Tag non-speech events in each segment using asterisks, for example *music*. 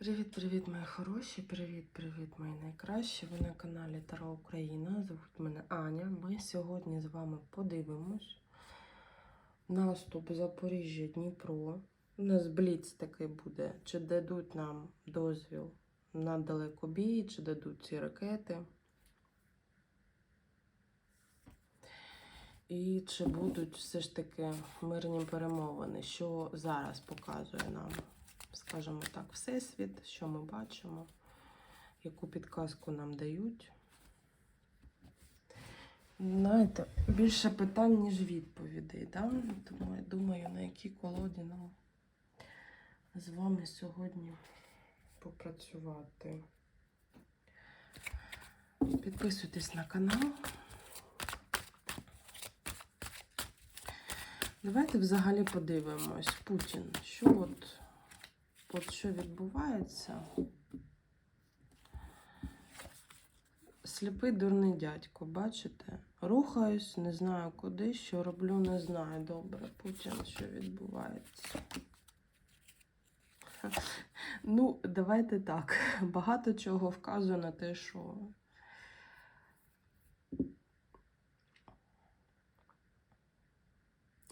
Привіт-привіт, мої хороші! Привіт-привіт, мої найкращі! Ви на каналі Таро Україна. Звуть мене Аня. Ми сьогодні з вами подивимось наступ Запоріжжя Дніпро. У нас бліц такий буде. Чи дадуть нам дозвіл на далекобій, чи дадуть ці ракети. І чи будуть все ж таки мирні перемовини, що зараз показує нам скажімо так, Всесвіт, що ми бачимо, яку підказку нам дають. Знаєте, більше питань, ніж відповідей. Да? Тому я думаю, на якій колоді нам з вами сьогодні попрацювати. Підписуйтесь на канал. Давайте взагалі подивимось Путін. Що от От що відбувається? Сліпий дурний дядько, бачите? Рухаюсь, не знаю куди, що роблю, не знаю. Добре, Путін, що відбувається. *laughs* Ну, давайте так. Багато чого вказує на те, що.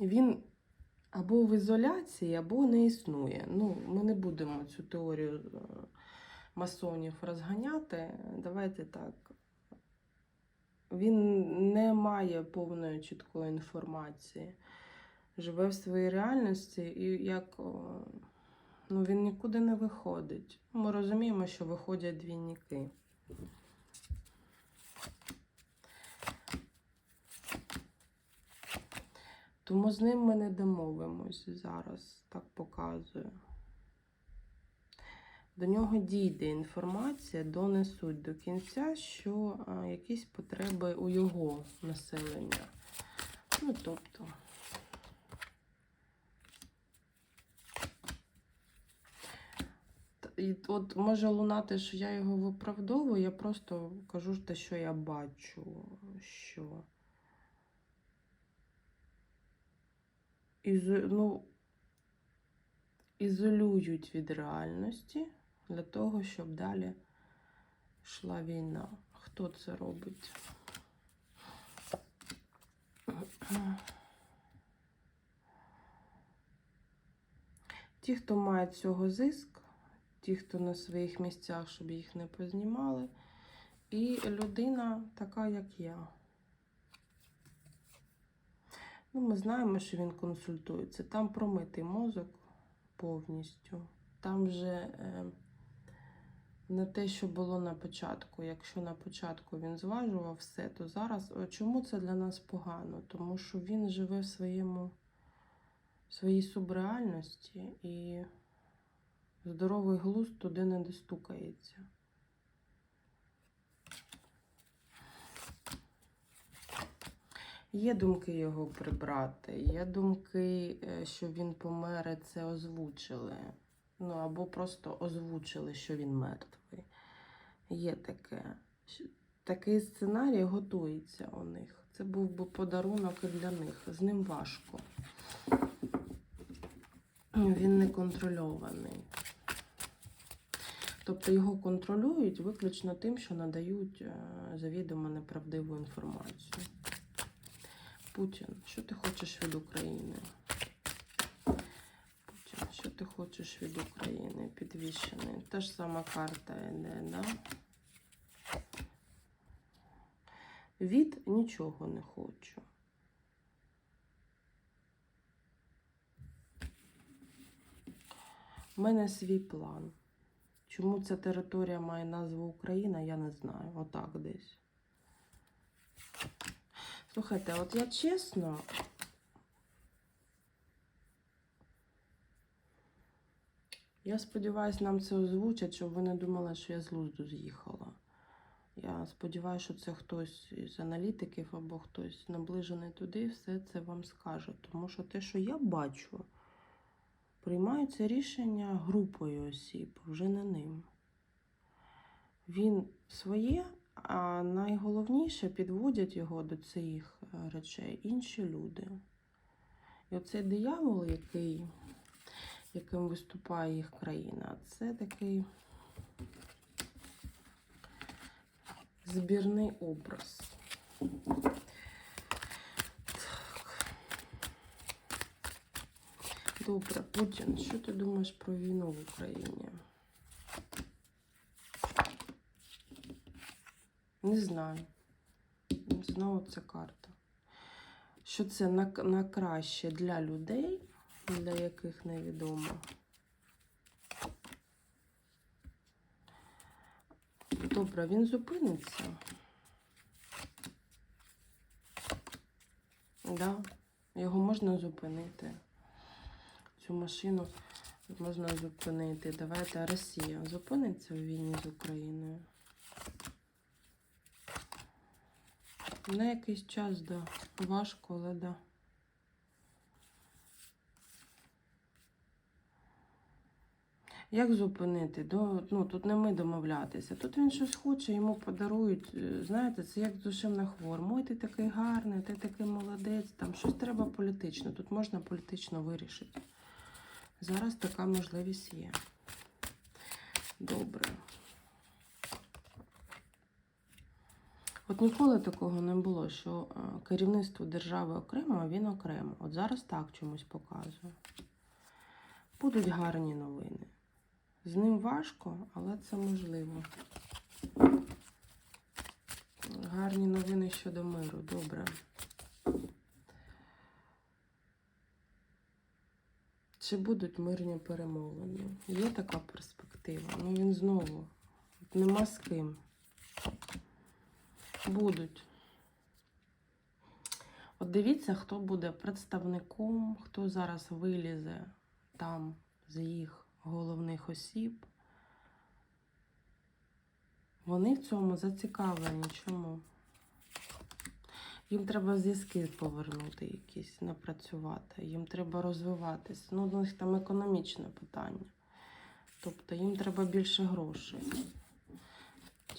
Він або в ізоляції, або не існує. Ну, ми не будемо цю теорію е, масонів розганяти. Давайте так. Він не має повної чіткої інформації. Живе в своїй реальності і як ну, він нікуди не виходить. Ми розуміємо, що виходять двійники. Тому з ним ми не домовимось зараз, так показую. До нього дійде інформація, донесуть до кінця, що якісь потреби у його населення. Ну, тобто. І от може лунати, що я його виправдовую, я просто кажу те, що я бачу, що. Ізо, ну, ізолюють від реальності для того, щоб далі йшла війна. Хто це робить? Ті, хто має цього зиск, ті, хто на своїх місцях, щоб їх не познімали, і людина така, як я. Ну, Ми знаємо, що він консультується. Там промитий мозок повністю. Там вже е, не те, що було на початку. Якщо на початку він зважував все, то зараз чому це для нас погано? Тому що він живе в своєму, в своїй субреальності і здоровий глузд туди не достукається. Є думки його прибрати, є думки, е, що він помер, це озвучили. Ну, або просто озвучили, що він мертвий. Є таке. Такий сценарій готується у них. Це був би подарунок і для них. З ним важко. Він не контрольований. Тобто його контролюють виключно тим, що надають е, завідомо неправдиву інформацію. Путін, що ти хочеш від України? Путін, що ти хочеш від України? Підвішений. Та ж сама карта йде, да? Від нічого не хочу. У мене свій план. Чому ця територія має назву Україна, я не знаю. Отак десь. Слухайте, от я чесно. Я сподіваюся, нам це озвучать, щоб ви не думали, що я з лузду з'їхала. Я сподіваюся, що це хтось із аналітиків або хтось наближений туди, все це вам скаже. Тому що те, що я бачу, приймаються рішення групою осіб, вже не ним. Він своє а найголовніше підводять його до цих е, речей інші люди. І оцей диявол, який яким виступає їх країна. Це такий збірний образ. Так. Добре, Путін, що ти думаєш про війну в Україні? Не знаю. Знову ця карта. Що це на, на краще для людей, для яких невідомо. Добре, він зупиниться. Да, його можна зупинити. Цю машину можна зупинити. Давайте Росія зупиниться у війні з Україною. На якийсь час, да. Важко, але да. Як зупинити? До, ну, тут не ми домовлятися. Тут він щось хоче, йому подарують. Е, Знаєте, це як душевна хвором. Ой, ти такий гарний, ти такий молодець. Там щось треба політично. Тут можна політично вирішити. Зараз така можливість є. Добре. От ніколи такого не було, що е, керівництво держави окремо, а він окремо. От зараз так чомусь показує. Будуть гарні новини. З ним важко, але це можливо. Гарні новини щодо миру. Добре. Чи будуть мирні перемовини? Є така перспектива. Ну він знову. Нема з ким. Будуть. От дивіться, хто буде представником, хто зараз вилізе там з їх головних осіб. Вони в цьому зацікавлені. Чому? Їм треба зв'язки повернути якісь, напрацювати, їм треба розвиватись. Ну, у них там економічне питання. Тобто їм треба більше грошей.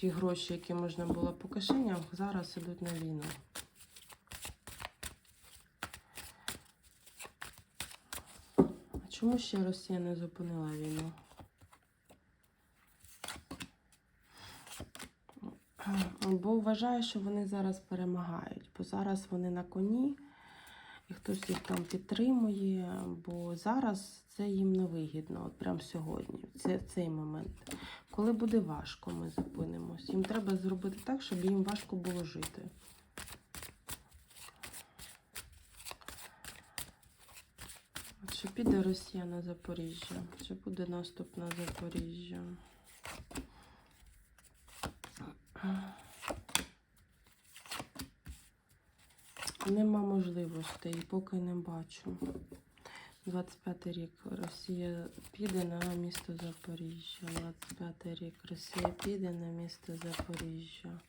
Ті гроші, які можна було по кишенях, зараз ідуть на війну. А чому ще Росія не зупинила війну? Бо вважаю, що вони зараз перемагають, бо зараз вони на коні, і хтось їх там підтримує, бо зараз це їм не вигідно, от прямо сьогодні, в цей момент. Коли буде важко, ми зупинимось. Їм треба зробити так, щоб їм важко було жити. Чи піде Росія на Запоріжжя? Чи буде наступ на Запоріжжя? Нема можливостей, поки не бачу. 25 рік Росія піде на місто Запоріжжя. 25 рік Росія піде на місто Запоріжжя.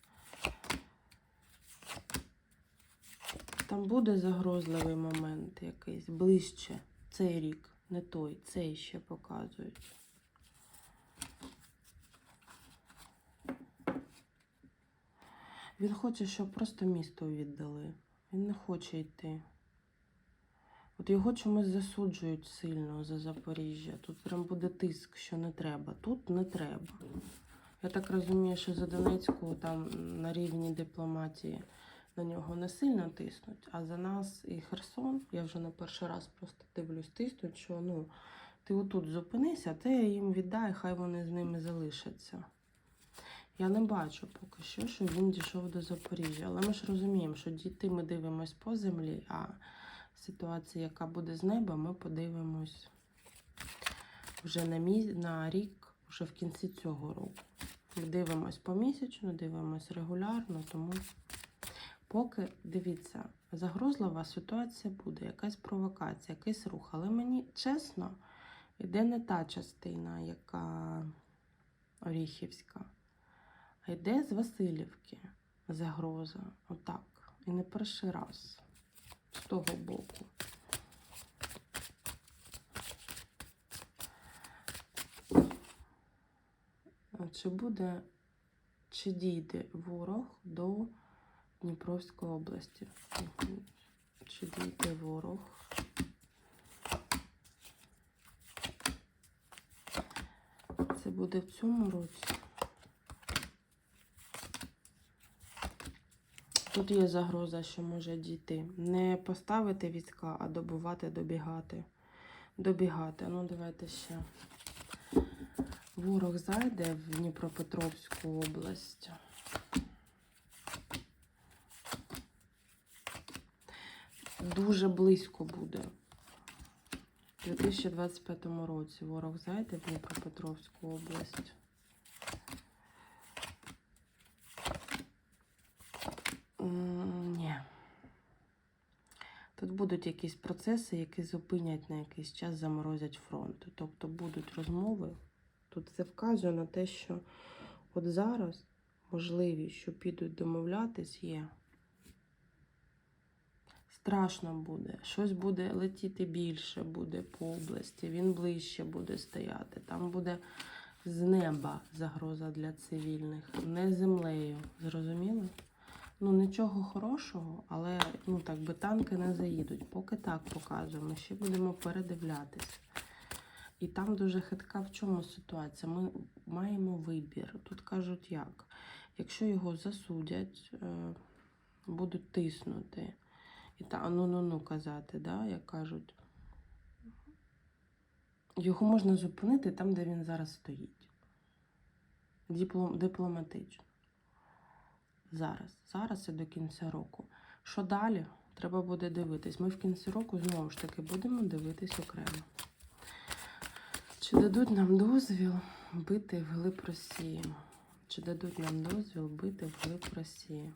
Там буде загрозливий момент якийсь ближче. Цей рік, не той, цей ще показують. Він хоче, щоб просто місто віддали. Він не хоче йти. От його чомусь засуджують сильно за Запоріжжя. Тут прям буде тиск, що не треба. Тут не треба. Я так розумію, що за Донецьку там на рівні дипломатії на нього не сильно тиснуть, а за нас і Херсон, я вже на перший раз просто дивлюсь, тиснуть, що ну, ти отут зупинися, ти їм віддай, хай вони з ними залишаться. Я не бачу поки що, що він дійшов до Запоріжжя. Але ми ж розуміємо, що дійти ми дивимось по землі, а ситуація, яка буде з неба, ми подивимось вже на, мі... на рік, вже в кінці цього року. Дивимось помісячно, дивимось регулярно, тому поки дивіться, загрозлива ситуація буде, якась провокація, якийсь рух. Але мені чесно, йде не та частина, яка Оріхівська. А йде з Васильівки загроза. Отак. І не перший раз. З того боку. А Чи буде, чи дійде ворог до Дніпровської області? Чи дійде ворог? Це буде в цьому році. Тут є загроза, що може дійти. Не поставити війська, а добувати, добігати. Добігати. Ну, давайте ще. Ворог зайде в Дніпропетровську область. Дуже близько буде. У 2025 році ворог зайде в Дніпропетровську область. Ні. Тут будуть якісь процеси, які зупинять на якийсь час, заморозять фронт. Тобто будуть розмови. Тут це вказує на те, що от зараз можливість, що підуть домовлятись, є. Страшно буде. Щось буде летіти більше буде по області, він ближче буде стояти. Там буде з неба загроза для цивільних, не землею. Зрозуміло? Ну, нічого хорошого, але ну, так би танки не заїдуть. Поки так показуємо, ще будемо передивлятись. І там дуже хитка в чому ситуація. Ми маємо вибір. Тут кажуть як. Якщо його засудять, е, будуть тиснути. І та ну ну ну казати, да, як кажуть. Його можна зупинити там, де він зараз стоїть. Диплом, дипломатично. Зараз. Зараз і до кінця року. Що далі? Треба буде дивитись. Ми в кінці року знову ж таки будемо дивитись окремо. Чи дадуть нам дозвіл бити вглиб Росії? Чи дадуть нам дозвіл бити вглиб Росії?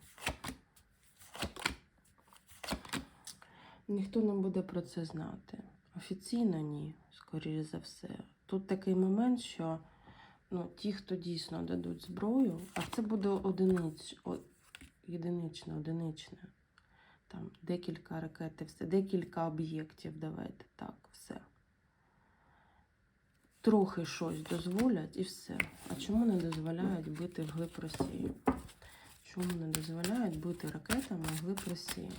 Ніхто не буде про це знати. Офіційно ні, скоріше за все. Тут такий момент, що ну, ті, хто дійсно дадуть зброю, а це буде одинич, о, єдиничне, одиничне. Там декілька ракет, все, декілька об'єктів, давайте так, все. Трохи щось дозволять і все. А чому не дозволяють бити вглиб Росії? Чому не дозволяють бити ракетами вглиб Росії?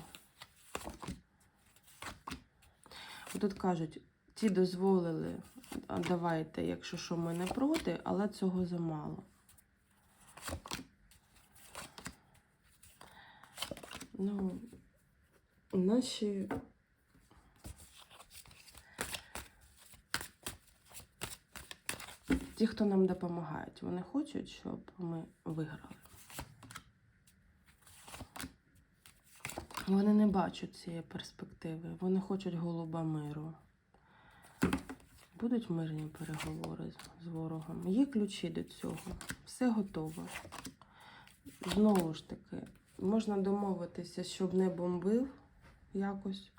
Тут кажуть, ті дозволили, давайте, якщо що, ми не проти, але цього замало. Ну, наші. Ті, хто нам допомагають, вони хочуть, щоб ми виграли. Вони не бачать цієї перспективи. Вони хочуть голуба миру. Будуть мирні переговори з- ворогом. Є ключі до цього. Все готово. Знову ж таки, можна домовитися, щоб не бомбив якось.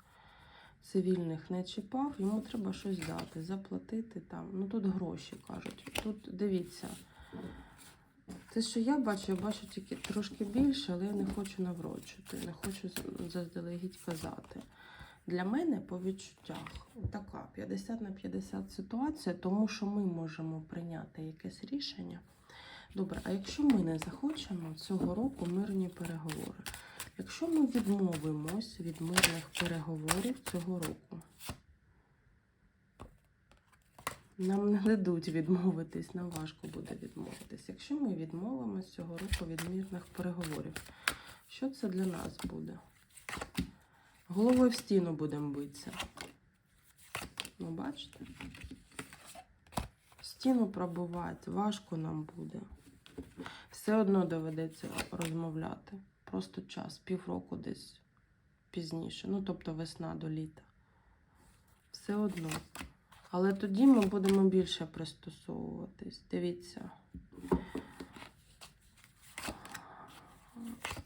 Цивільних не чіпав, йому треба щось дати, заплатити там. Ну тут гроші кажуть. Тут дивіться. Те, що я бачу, я бачу тільки трошки більше, але я не хочу наврочити, не хочу заздалегідь казати. Для мене по відчуттях така 50 на 50 ситуація, тому що ми можемо прийняти якесь рішення. Добре, а якщо ми не захочемо цього року мирні переговори? Якщо ми відмовимось від мирних переговорів цього року, нам не дадуть відмовитись, нам важко буде відмовитись. Якщо ми відмовимось цього року від мирних переговорів, що це для нас буде? Головою в стіну будемо битися. Ну, бачите? Стіну пробувати, важко нам буде. Все одно доведеться розмовляти. Просто час, півроку десь пізніше. Ну, тобто весна до літа. Все одно. Але тоді ми будемо більше пристосовуватись. Дивіться.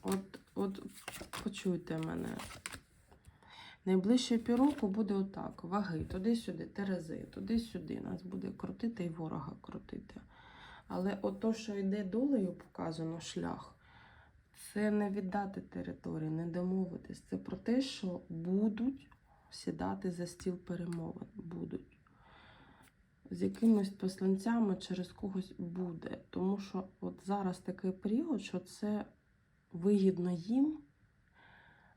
От, от почуйте мене. Найближче півроку буде отак. Ваги, туди-сюди, терези, туди-сюди. Нас буде крутити і ворога крутити. Але от то, що йде долею, показано шлях, це не віддати території, не домовитись. Це про те, що будуть сідати за стіл перемовин. Будуть. З якимись посланцями через когось буде. Тому що от зараз такий період, що це вигідно їм,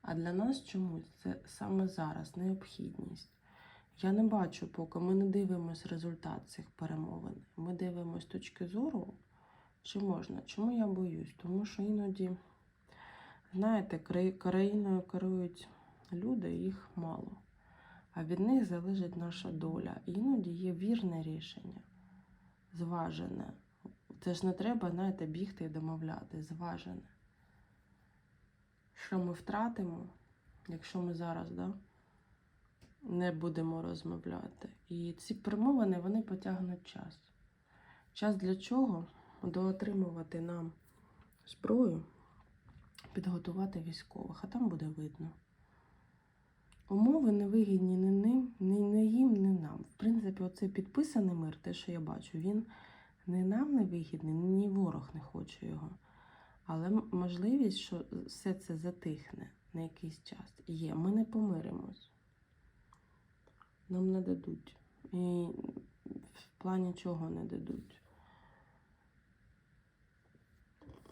а для нас чомусь це саме зараз необхідність. Я не бачу, поки ми не дивимося результат цих перемовин. Ми дивимося точки зору, чи можна. Чому я боюсь? Тому що іноді, знаєте, країною керують люди, їх мало. А від них залежить наша доля. Іноді є вірне рішення, зважене. Це ж не треба, знаєте, бігти і домовляти, зважене. Що ми втратимо, якщо ми зараз, да? не будемо розмовляти. І ці перемовини вони потягнуть час. Час для чого? Доотримувати нам зброю, підготувати військових, а там буде видно. Умови не ні ним, ні їм, ні нам. В принципі, оцей підписаний мир, те, що я бачу, він не нам не вигідний, ні ворог не хоче його. Але можливість, що все це затихне на якийсь час, є. Ми не помиримось нам не дадуть. І в плані чого не дадуть.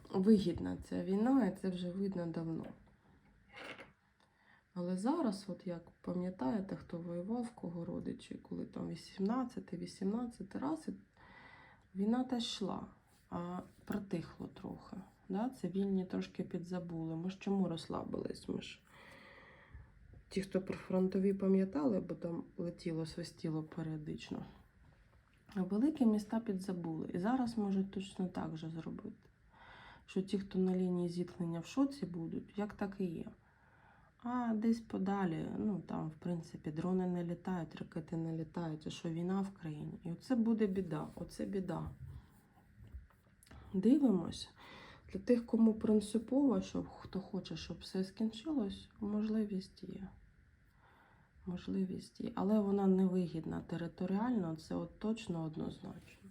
Вигідна ця війна, і це вже видно давно. Але зараз, от як пам'ятаєте, хто воював, кого родичі, коли там 18-18 раз, війна та йшла, а протихло трохи. Да? Цивільні трошки підзабули. Ми ж чому розслабились? Ми ж Ті, хто про фронтові пам'ятали, бо там летіло, свистіло періодично. А великі міста підзабули. І зараз можуть точно так же зробити. Що ті, хто на лінії зіткнення в шоці будуть, як так і є. А десь подалі, ну там, в принципі, дрони не літають, ракети не літають, а що війна в країні. І оце буде біда. Оце біда. Дивимось. Для тих, кому принципово, щоб хто хоче, щоб все скінчилось, можливість є. Можливість є. Але вона невигідна територіально, це от точно однозначно.